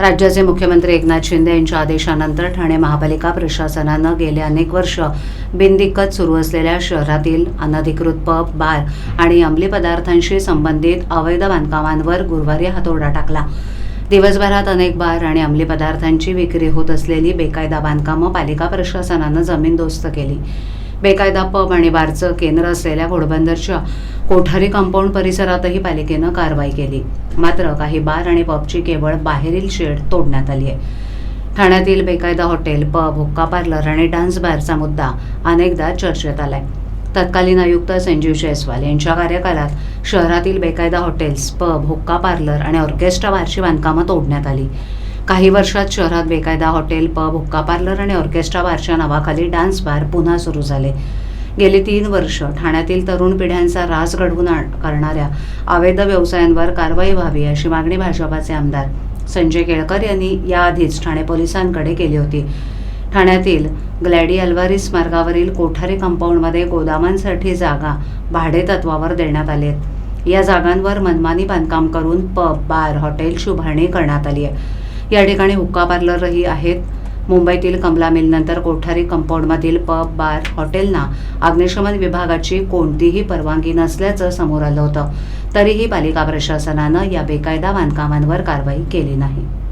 राज्याचे मुख्यमंत्री एकनाथ शिंदे यांच्या आदेशानंतर ठाणे महापालिका प्रशासनानं गेले अनेक वर्ष बिनदिक्कत सुरू असलेल्या शहरातील अनधिकृत पब बार आणि अंमली पदार्थांशी संबंधित अवैध बांधकामांवर गुरुवारी हातोडा टाकला. दिवसभरात अनेक बार आणि अंमली पदार्थांची विक्री होत असलेली बेकायदा बांधकामं पालिका प्रशासनानं जमीनदोस्त केली. बेकायदा पब आणि बारचं केंद्र असलेल्या घोडबंदरच्या कोठारी कंपाऊंड परिसरातही पालिकेनं कारवाई केली. मात्र काही बार आणि पबची केवळ बाहेरील शेड तोडण्यात आली आहे. ठाण्यातील बेकायदा हॉटेल पब हुक्का पार्लर आणि डान्स बारचा मुद्दा अनेकदा चर्चेत आलाय. तत्कालीन आयुक्त संजीव जयस्वाल यांच्या कार्यकालात शहरातील बेकायदा हॉटेल्स पब हुक्का पार्लर आणि ऑर्केस्ट्रा बारची बांधकामं तोडण्यात आली. काही वर्षात शहरात बेकायदा हॉटेल पब हुक्का पार्लर आणि ऑर्केस्ट्रा बारच्या नावाखाली डान्स बार पुन्हा सुरू झाले. गेली तीन वर्ष ठाण्यातील तरुण पिढ्यांचा रास घडवून आण- करणाऱ्या अवैध व्यवसायांवर कारवाई व्हावी अशी मागणी भाजपाचे आमदार संजय केळकर यांनी याआधीच ठाणे पोलिसांकडे केली होती. ठाण्यातील ग्लॅडी अल्वारिस मार्गावरील कोठारी कंपाऊंडमध्ये गोदामांसाठी जागा भाडेतत्वावर देण्यात आली आहेत. या जागांवर मनमानी बांधकाम करून पब बार हॉटेलची उभारणी करण्यात आली आहे. या ठिकाणी हुक्का पार्लरही आहेत. मुंबईतील कमला मिलनंतर कोठारी कंपाऊंडमधील पब बार हॉटेलना अग्निशमन विभागाची कोणतीही परवानगी नसल्याचं समोर आलं होतं. तरीही पालिका प्रशासनानं या बेकायदा बांधकामांवर कारवाई केली नाही.